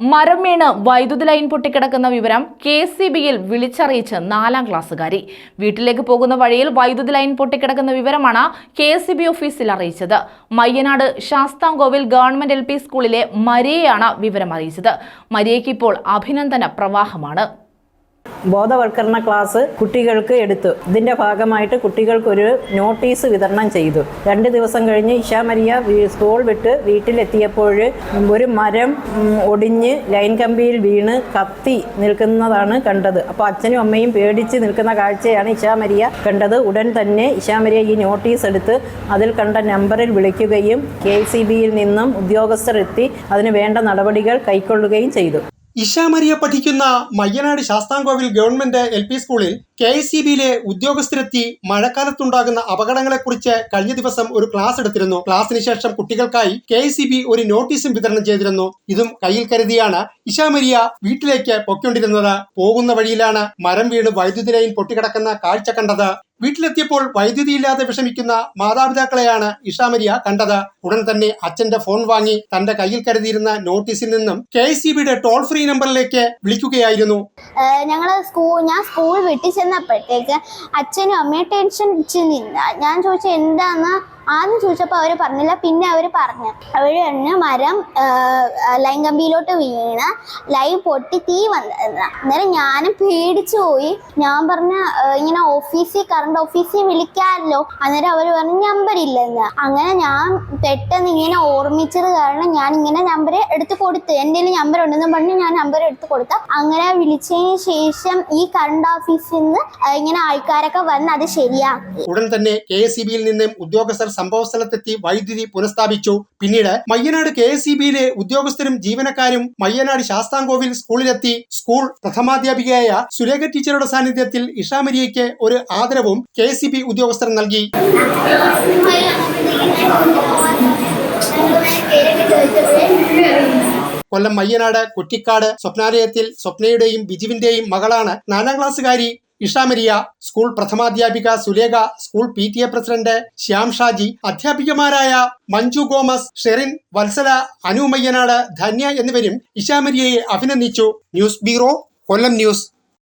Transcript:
മരം വീണ് വൈദ്യുതി ലൈൻ പൊട്ടിക്കിടക്കുന്ന വിവരം കെ സി ബിയിൽ വിളിച്ചറിയിച്ച് നാലാം ക്ലാസ്സുകാരി. വീട്ടിലേക്ക് പോകുന്ന വഴിയിൽ വൈദ്യുതി ലൈൻ പൊട്ടിക്കിടക്കുന്ന വിവരമാണ് കെ സി ബി ഓഫീസിൽ അറിയിച്ചത്. മയ്യനാട് ശാസ്താംകോവിൽ ഗവൺമെന്റ് എൽ സ്കൂളിലെ മരിയയാണ് വിവരം അറിയിച്ചത് മരിയയ്ക്ക് ഇപ്പോൾ അഭിനന്ദന പ്രവാഹമാണ്. ബോധവൽക്കരണ ക്ലാസ് കുട്ടികൾക്ക് എടുത്തു. ഇതിന്റെ ഭാഗമായിട്ട് കുട്ടികൾക്കൊരു നോട്ടീസ് വിതരണം ചെയ്തു. രണ്ട് ദിവസം കഴിഞ്ഞ് ഇഷാമരിയ സ്കൂൾ വിട്ട് വീട്ടിലെത്തിയപ്പോൾ ഒരു മരം ഒടിഞ്ഞ് ലൈൻ കമ്പിയിൽ വീണ് കത്തി നിൽക്കുന്നതാണ് കണ്ടത്. അപ്പോൾ അച്ഛനും അമ്മയും പേടിച്ച് നിൽക്കുന്ന കാഴ്ചയാണ് ഇഷാമരിയ കണ്ടത്. ഉടൻ തന്നെ ഇഷാമരിയ ഈ നോട്ടീസ് എടുത്ത് അതിൽ കണ്ട നമ്പറിൽ വിളിക്കുകയും കെ സി ബിയിൽ നിന്നും ഉദ്യോഗസ്ഥർ എത്തി അതിന് വേണ്ട നടപടികൾ കൈക്കൊള്ളുകയും ചെയ്തു. ഇഷാമരിയ പഠിക്കുന്ന Mayyanad Sasthamkovil government L P സ്കൂളിൽ കെ എസ് സി ബിയിലെ ഉദ്യോഗസ്ഥരെത്തി മഴക്കാലത്തുണ്ടാകുന്ന അപകടങ്ങളെക്കുറിച്ച് കഴിഞ്ഞ ദിവസം ഒരു ക്ലാസ് എടുത്തിരുന്നു. ക്ലാസ്സിന് ശേഷം കുട്ടികൾക്കായി കെ എസ് ബി ഒരു നോട്ടീസും വിതരണം ചെയ്തിരുന്നു. ഇതും കയ്യിൽ കരുതിയാണ് ഇഷാമരിയ വീട്ടിലേക്ക് പൊക്കൊണ്ടിരുന്നത് പോകുന്ന വഴിയിലാണ് മരം വീണ് വൈദ്യുതി ലൈൻ പൊട്ടിക്കിടക്കുന്ന കാഴ്ച കണ്ടത്. വീട്ടിലെത്തിയപ്പോൾ വൈദ്യുതി ഇല്ലാതെ വിഷമിക്കുന്ന മാതാപിതാക്കളെയാണ് ഇഷാമരിയ കണ്ടത്. ഉടൻ തന്നെ അച്ഛന്റെ ഫോൺ വാങ്ങി തന്റെ കയ്യിൽ കരുതിയിരുന്ന നോട്ടീസിൽ നിന്നും കെ എസ് ടോൾ ഫ്രീ നമ്പറിലേക്ക് വിളിക്കുകയായിരുന്നു. ഞങ്ങൾ സ്കൂൾ ഞാൻ സ്കൂൾ വീട്ടിൽ ചെന്നപ്പോഴത്തേക്ക് അച്ഛനും അമ്മയും ടെൻഷൻ അടിച്ച് നിന്ന. ഞാൻ ചോദിച്ചു എന്താന്ന് ആദ്യം ചോദിച്ചപ്പോൾ അവർ പറഞ്ഞില്ല. പിന്നെ അവർ പറഞ്ഞു. അവർ തന്നെ മരം ലൈൻ കമ്പിയിലോട്ട് വീണ് ലൈൻ പൊട്ടി തീ വന്ന അന്നേരം ഞാനും പേടിച്ചു പോയി. ഞാൻ പറഞ്ഞ ഇങ്ങനെ ഓഫീസിൽ കറണ്ട് ഓഫീസിൽ വിളിക്കാമല്ലോ അന്നേരം അവർ പറഞ്ഞു നമ്പർ ഇല്ലെന്ന്. അങ്ങനെ ഞാൻ പെട്ടെന്ന് ഇങ്ങനെ ഓർമ്മിച്ചത് കാരണം ഞാൻ ഇങ്ങനെ നമ്പർ എടുത്ത് കൊടുത്തു എന്റെ നമ്പർ ഉണ്ടെന്ന് പറഞ്ഞ് ഞാൻ നമ്പർ എടുത്ത് കൊടുത്തു അങ്ങനെ വിളിച്ചതിന് ശേഷം ഈ കറണ്ട് ഓഫീസിൽ നിന്ന് ഇങ്ങനെ ആൾക്കാരൊക്കെ വന്ന് അത് ശരിയാക്കി. ഉടൻ തന്നെ കെ എസ് ബിയിൽ നിന്നും ഉദ്യോഗസ്ഥർ സംഭവ സ്ഥലത്തെത്തി വൈദ്യുതി പുനഃസ്ഥാപിച്ചു. പിന്നീട് മയ്യനാട് കെ എസ് ബിയിലെ ഉദ്യോഗസ്ഥരും ജീവനക്കാരും മയ്യനാട് ശാസ്താംകോവിൽ സ്കൂളിലെത്തി. സ്കൂൾ പ്രഥമാധ്യാപികയായ സുരേഖ ടീച്ചറുടെ സാന്നിധ്യത്തിൽ ഇഷാമരിയയ്ക്ക് ഒരു ആദരവും കെ ഉദ്യോഗസ്ഥർ നൽകി. കൊല്ലം മയ്യനാട് കുറ്റിക്കാട് സ്വപ്നാലയത്തിൽ സ്വപ്നയുടെയും ബിജുവിന്റെയും മകളാണ് നാലാം ക്ലാസ്സുകാരി. ഇഷാമരിയ school പ്രഥമാധ്യാപിക Sulekha school P T A president Shyam Shaji അധ്യാപികമാരായ Manju Gomez Sherin Vatsala അനുമയ്യനാട് Dhanya എന്നിവരും ഇഷാമരിയയെ അഭിനന്ദിച്ചു. News bureau Kollam news.